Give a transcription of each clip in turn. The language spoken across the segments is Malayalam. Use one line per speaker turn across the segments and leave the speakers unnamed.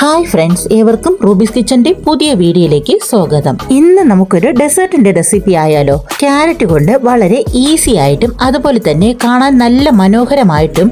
ഹായ് ഫ്രണ്ട്സ് ഏവർക്കും റൂബീസ് കിച്ചന്റെ പുതിയ വീഡിയോയിലേക്ക് സ്വാഗതം. ഇന്ന് നമുക്കൊരു ഡെസേർട്ടിന്റെ റെസിപ്പി ആയാലോ ക്യാരറ്റ് കൊണ്ട് വളരെ ഈസി ആയിട്ടും അതുപോലെ തന്നെ കാണാൻ നല്ല മനോഹരമായിട്ടും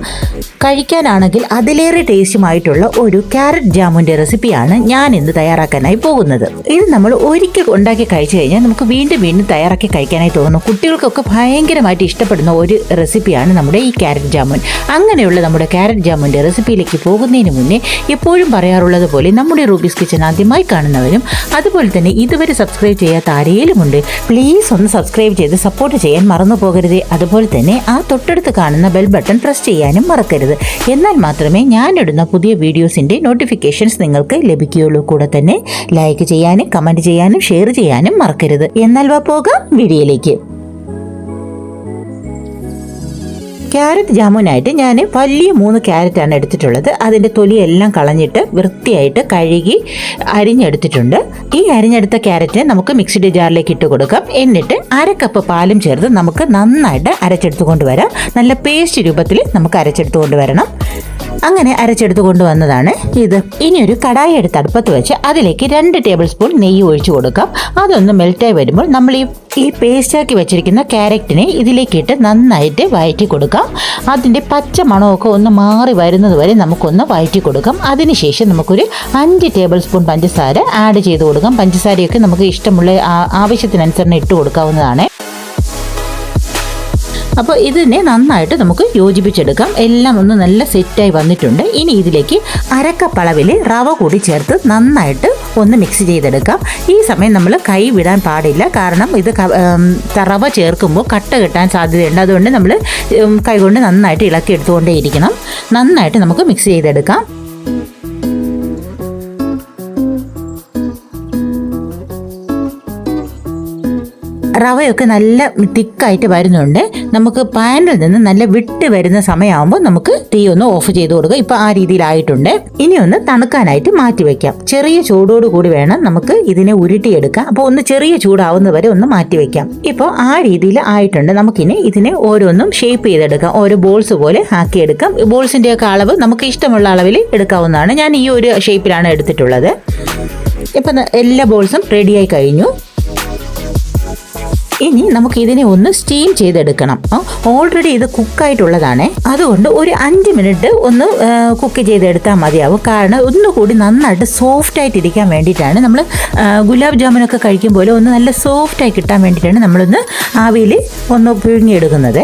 കഴിക്കാനാണെങ്കിൽ അതിലേറെ ടേസ്റ്റുമായിട്ടുള്ള ഒരു ക്യാരറ്റ് ജാമുന്റെ റെസിപ്പിയാണ് ഞാൻ ഇന്ന് തയ്യാറാക്കാനായി പോകുന്നത്. ഇത് നമ്മൾ ഒരിക്കൽ ഉണ്ടാക്കി കഴിച്ചു കഴിഞ്ഞാൽ നമുക്ക് വീണ്ടും വീണ്ടും തയ്യാറാക്കി കഴിക്കാനായി തോന്നുന്നു. കുട്ടികൾക്കൊക്കെ ഭയങ്കരമായിട്ട് ഇഷ്ടപ്പെടുന്ന ഒരു റെസിപ്പിയാണ് നമ്മുടെ ഈ ക്യാരറ്റ് ജാമുൻ. അങ്ങനെയുള്ള നമ്മുടെ ക്യാരറ്റ് ജാമുന്റെ റെസിപ്പിയിലേക്ക് പോകുന്നതിന് മുന്നേ എപ്പോഴും പറയാറുള്ളത് പോലെ നമ്മുടെ റൂബീസ് കിച്ചൻ ആദ്യമായി കാണുന്നവരും അതുപോലെ തന്നെ ഇതുവരെ സബ്സ്ക്രൈബ് ചെയ്യാത്ത ആരെങ്കിലുമുണ്ട് പ്ലീസ് ഒന്ന് സബ്സ്ക്രൈബ് ചെയ്ത് സപ്പോർട്ട് ചെയ്യാൻ മറന്നു പോകരുത്. അതുപോലെ തന്നെ ആ തൊട്ടടുത്ത് കാണുന്ന ബെൽ ബട്ടൺ പ്രസ് ചെയ്യാനും മറക്കരുത്. എന്നാൽ മാത്രമേ ഞാനിടുന്ന പുതിയ വീഡിയോസിന്റെ നോട്ടിഫിക്കേഷൻസ് നിങ്ങൾക്ക് ലഭിക്കുകയുള്ളൂ. കൂടെ തന്നെ ലൈക്ക് ചെയ്യാനും കമന്റ് ചെയ്യാനും ഷെയർ ചെയ്യാനും മറക്കരുത്. എന്നാൽ വാ പോകാം വീഡിയോയിലേക്ക്. ക്യാരറ്റ് ജാമുനായിട്ട് ഞാൻ വലിയ മൂന്ന് ക്യാരറ്റാണ് എടുത്തിട്ടുള്ളത്. അതിന്റെ തൊലിയെല്ലാം കളഞ്ഞിട്ട് വൃത്തിയായിട്ട് കഴുകി അരിഞ്ഞെടുത്തിട്ടുണ്ട്. ഈ അരിഞ്ഞെടുത്ത ക്യാരറ്റ് നമുക്ക് മിക്സിഡ് ജാറിലേക്ക് ഇട്ട് കൊടുക്കാം. എന്നിട്ട് അര കപ്പ് പാലും ചേർത്ത് നമുക്ക് നന്നായിട്ട് അരച്ചെടുത്ത് കൊണ്ടുവരാം നല്ല പേസ്റ്റ് രൂപത്തിൽ നമുക്ക് അരച്ചെടുത്ത് കൊണ്ടുവരണം അങ്ങനെ അരച്ചെടുത്ത് കൊണ്ടുവന്നതാണ് ഇത്. ഇനി ഒരു കടായി എടുത്ത് അടുപ്പത്ത് വെച്ച് അതിലേക്ക് രണ്ട് ടേബിൾ സ്പൂൺ നെയ്യ് ഒഴിച്ചു കൊടുക്കാം. അതൊന്ന് മെൽറ്റായി വരുമ്പോൾ നമ്മൾ ഈ ഈ പേസ്റ്റാക്കി വെച്ചിരിക്കുന്ന ക്യാരറ്റിനെ ഇതിലേക്കിട്ട് നന്നായിട്ട് വയറ്റി കൊടുക്കാം അതിന്റെ പച്ച മണമൊക്കെ ഒന്ന് മാറി വരുന്നത് വരെ നമുക്കൊന്ന് വയറ്റി കൊടുക്കാം അതിനുശേഷം നമുക്കൊരു അഞ്ച് ടേബിൾ സ്പൂൺ പഞ്ചസാര ആഡ് ചെയ്ത് കൊടുക്കാം. പഞ്ചസാരയൊക്കെ നമുക്ക് ഇഷ്ടമുള്ള ആവശ്യത്തിനനുസരണം ഇട്ട് കൊടുക്കാവുന്നതാണ്. അപ്പോൾ ഇതിനെ നന്നായിട്ട് നമുക്ക് യോജിപ്പിച്ചെടുക്കാം. എല്ലാം ഒന്ന് നല്ല സെറ്റായി വന്നിട്ടുണ്ട്. ഇനി ഇതിലേക്ക് അരക്കപ്പളവിൽ റവ കൂടി ചേർത്ത് നന്നായിട്ട് ഒന്ന് മിക്സ് ചെയ്തെടുക്കാം. ഈ സമയം നമ്മൾ കൈ വിടാൻ പാടില്ല. കാരണം ഇത് റവ ചേർക്കുമ്പോൾ കട്ട കിട്ടാൻ സാധ്യതയുണ്ട്. അതുകൊണ്ട് നമ്മൾ കൈകൊണ്ട് നന്നായിട്ട് ഇളക്കി എടുത്തുകൊണ്ടേയിരിക്കണം. നന്നായിട്ട് നമുക്ക് മിക്സ് ചെയ്തെടുക്കാം. റവയൊക്കെ നല്ല തിക്കായിട്ട് വരുന്നുണ്ട്. നമുക്ക് പാനിൽ നിന്ന് നല്ല വിട്ട് വരുന്ന സമയമാകുമ്പോൾ നമുക്ക് തീ ഒന്ന് ഓഫ് ചെയ്ത് കൊടുക്കുക ഇപ്പം ആ രീതിയിലായിട്ടുണ്ട്. ഇനി ഒന്ന് തണുക്കാനായിട്ട് മാറ്റി വയ്ക്കാം ചെറിയ ചൂടോട് കൂടി വേണം നമുക്ക് ഇതിനെ ഉരുട്ടിയെടുക്കാം. അപ്പോൾ ഒന്ന് ചെറിയ ചൂടാവുന്നത് വരെ ഒന്ന് മാറ്റി വയ്ക്കാം ഇപ്പോൾ ആ രീതിയിൽ ആയിട്ടുണ്ട്. നമുക്കിനി ഇതിനെ ഓരോന്നും ഷേപ്പ് ചെയ്തെടുക്കാം. ഓരോ ബോൾസ് പോലെ ആക്കിയെടുക്കാം. ബോൾസിന്റെ ഒക്കെ അളവ് നമുക്ക് ഇഷ്ടമുള്ള അളവിൽ എടുക്കാവുന്നതാണ്. ഞാൻ ഈ ഒരു ഷേപ്പിലാണ് എടുത്തിട്ടുള്ളത്. ഇപ്പം എല്ലാ ബോൾസും റെഡിയായി കഴിഞ്ഞു. ഇനി നമുക്ക് ഇതിനെ ഒന്ന് സ്റ്റീം ചെയ്തെടുക്കണം. ഓൾറെഡി ഇത് കുക്കായിട്ടുള്ളതാണ് അതുകൊണ്ട് ഒരു അഞ്ച് മിനിറ്റ് ഒന്ന് കുക്ക് ചെയ്തെടുത്താൽ മതിയാവും. കാരണം ഒന്നുകൂടി നന്നായിട്ട് സോഫ്റ്റ് ആയിട്ട് ഇരിക്കാൻ വേണ്ടിയിട്ടാണ് നമ്മൾ ഗുലാബ് ജാമുനൊക്കെ കഴിക്കും പോലെ ഒന്ന് നല്ല സോഫ്റ്റ് ആയി കിട്ടാൻ വേണ്ടിയിട്ടാണ് നമ്മളൊന്ന് ആവിയിൽ ഒന്ന് പുഴുങ്ങിയെടുക്കുന്നത്.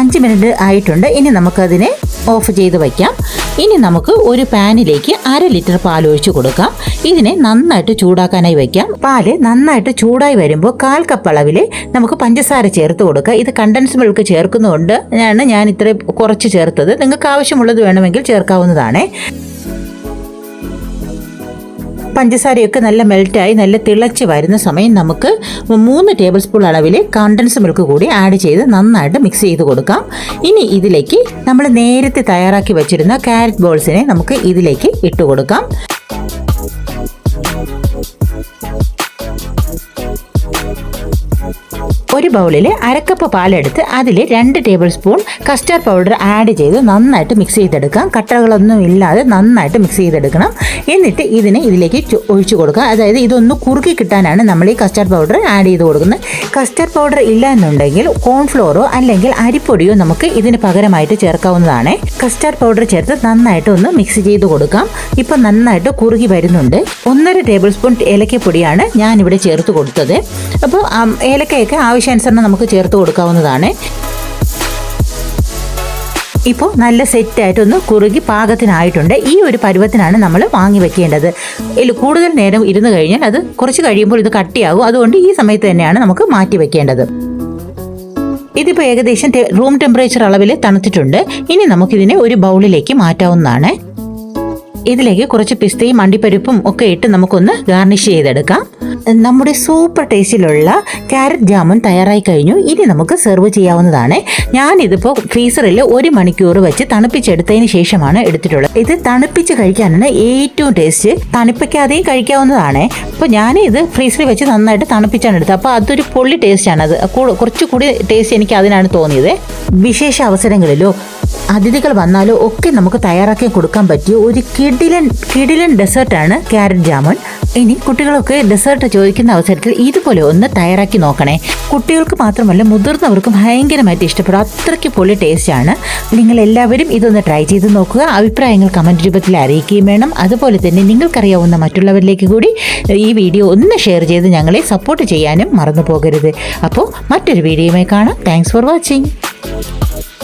അഞ്ച് മിനിറ്റ് ആയിട്ടുണ്ട്. ഇനി നമുക്കതിനെ ഓഫ് ചെയ്ത് വയ്ക്കാം. ഇനി നമുക്ക് ഒരു പാനിലേക്ക് അര ലിറ്റർ പാൽ ഒഴിച്ചു കൊടുക്കാം. ഇതിനെ നന്നായിട്ട് ചൂടാക്കാനായി വയ്ക്കാം. പാൽ നന്നായിട്ട് ചൂടായി വരുമ്പോൾ കാൽ കപ്പ് അളവിൽ നമുക്ക് പഞ്ചസാര ചേർത്ത് കൊടുക്കുക ഇത് കണ്ടൻസ് മിൽക്ക് ചേർക്കുന്നതുകൊണ്ട് ഞാൻ ഇത്ര കുറച്ച് ചേർത്തത്. നിങ്ങൾക്ക് ആവശ്യമുള്ളത് വേണമെങ്കിൽ ചേർക്കാവുന്നതാണ്. പഞ്ചസാരയൊക്കെ നല്ല മെൽറ്റായി നല്ല തിളച്ച് വരുന്ന സമയം നമുക്ക് മൂന്ന് ടേബിൾ സ്പൂൺ അളവിൽ കണ്ടൻസ് മിൽക്ക് കൂടി ആഡ് ചെയ്ത് നന്നായിട്ട് മിക്സ് ചെയ്ത് കൊടുക്കാം. ഇനി ഇതിലേക്ക് നമ്മൾ നേരത്തെ തയ്യാറാക്കി വെച്ചിരുന്ന ക്യാരറ്റ് ബോൾസിനെ നമുക്ക് ഇതിലേക്ക് ഇട്ട് കൊടുക്കാം. ഒരു ബൗളിൽ അരക്കപ്പ് പാലെടുത്ത് അതിൽ രണ്ട് tablespoon custard powder add ചെയ്ത് നന്നായിട്ട് മിക്സ് ചെയ്തെടുക്കാം. കട്ടകളൊന്നും ഇല്ലാതെ നന്നായിട്ട് മിക്സ് ചെയ്തെടുക്കണം. എന്നിട്ട് ഇതിനെ ഇതിലേക്ക് ഒഴിച്ചു കൊടുക്കുക. അതായത് ഇതൊന്ന് കുറുക്കി കിട്ടാനാണ് നമ്മൾ ഈ കസ്റ്റാർഡ് പൗഡർ ആഡ് ചെയ്ത് കൊടുക്കുന്നത്. കസ്റ്റാർഡ് പൗഡർ ഇല്ല എന്നുണ്ടെങ്കിൽ കോൺഫ്ലോറോ അല്ലെങ്കിൽ അരിപ്പൊടിയോ നമുക്ക് ഇതിന് പകരമായിട്ട് ചേർക്കാവുന്നതാണ്. കസ്റ്റാർഡ് പൗഡർ ചേർത്ത് നന്നായിട്ട് ഒന്ന് മിക്സ് ചെയ്ത് കൊടുക്കാം. ഇപ്പം നന്നായിട്ട് കുറുകി വരുന്നുണ്ട്. ഒന്നര ടേബിൾ സ്പൂൺ ഏലക്കപ്പൊടിയാണ് ഞാനിവിടെ ചേർത്ത് കൊടുത്തത്. അപ്പോൾ ഏലക്കയൊക്കെ ഏലക്കയൊക്കെ ആവശ്യാനുസരണം നമുക്ക് ചേർത്ത് കൊടുക്കാവുന്നതാണ്. ഇപ്പോൾ നല്ല സെറ്റായിട്ടൊന്ന് കുറുകി പാകത്തിനായിട്ടുണ്ട്. ഈ ഒരു പരുവത്തിനാണ് നമ്മൾ വാങ്ങി വെക്കേണ്ടത്. ഇതിൽ കൂടുതൽ നേരം ഇരുന്ന് കഴിഞ്ഞാൽ അത് കുറച്ച് കഴിയുമ്പോൾ ഇത് കട്ടിയാകും. അതുകൊണ്ട് ഈ സമയത്ത് തന്നെയാണ് നമുക്ക് മാറ്റി വെക്കേണ്ടത്. ഇതിപ്പോൾ ഏകദേശം റൂം ടെമ്പറേച്ചർ അളവിൽ തണുത്തിട്ടുണ്ട്. ഇനി നമുക്കിതിനെ ഒരു ബൗളിലേക്ക് മാറ്റാവുന്നതാണ്. ഇതിലേക്ക് കുറച്ച് പിസ്തയും അണ്ടിപ്പരിപ്പും ഒക്കെ ഇട്ട് നമുക്കൊന്ന് ഗാർണിഷ് ചെയ്തെടുക്കാം. നമ്മുടെ സൂപ്പർ ടേസ്റ്റിലുള്ള ക്യാരറ്റ് ജാമുൻ തയ്യാറായി കഴിഞ്ഞു. ഇനി നമുക്ക് സെർവ് ചെയ്യാവുന്നതാണ്. ഞാനിതിപ്പോൾ ഫ്രീസറിൽ ഒരു മണിക്കൂർ വെച്ച് തണുപ്പിച്ചെടുത്തതിന് ശേഷമാണ് എടുത്തിട്ടുള്ളത്. ഇത് തണുപ്പിച്ച് കഴിക്കാനാണ് ഏറ്റവും ടേസ്റ്റ് തണുപ്പിക്കാതെയും കഴിക്കാവുന്നതാണ്. അപ്പോൾ ഞാൻ ഇത് ഫ്രീസറിൽ വെച്ച് നന്നായിട്ട് തണുപ്പിച്ചാണ് എടുത്തത്. അപ്പോൾ അതൊരു പൊള്ളി ടേസ്റ്റാണ് അത് കുറച്ചുകൂടി ടേസ്റ്റ് എനിക്ക് അതിനാണ് തോന്നിയത്. വിശേഷ അവസരങ്ങളിലോ അതിഥികൾ വന്നാലോ ഒക്കെ നമുക്ക് തയ്യാറാക്കി കൊടുക്കാൻ പറ്റിയ ഒരു കിടിലൻ കിടിലൻ ഡെസേർട്ടാണ് ക്യാരറ്റ് ജാമുൻ. ഇനി കുട്ടികളൊക്കെ ഡെസേർട്ട് ചോദിക്കുന്ന അവസരത്തിൽ ഇതുപോലെ ഒന്ന് തയ്യാറാക്കി നോക്കണേ. കുട്ടികൾക്ക് മാത്രമല്ല മുതിർന്നവർക്കും ഭയങ്കരമായിട്ട് ഇഷ്ടപ്പെടും. അത്രയ്ക്ക് പൊളി ടേസ്റ്റാണ്. നിങ്ങൾ എല്ലാവരും ഇതൊന്ന് ട്രൈ ചെയ്ത് നോക്കുക. അഭിപ്രായങ്ങൾ കമന്റ് രൂപത്തിൽ അറിയിക്കുകയും വേണം. അതുപോലെ തന്നെ നിങ്ങൾക്കറിയാവുന്ന മറ്റുള്ളവരിലേക്ക് കൂടി ഈ വീഡിയോ ഒന്ന് ഷെയർ ചെയ്ത് ഞങ്ങളെ സപ്പോർട്ട് ചെയ്യാനും മറന്നു പോകരുത് അപ്പോൾ മറ്റൊരു വീഡിയോയുമായി കാണാം. Thanks for watching Thank you.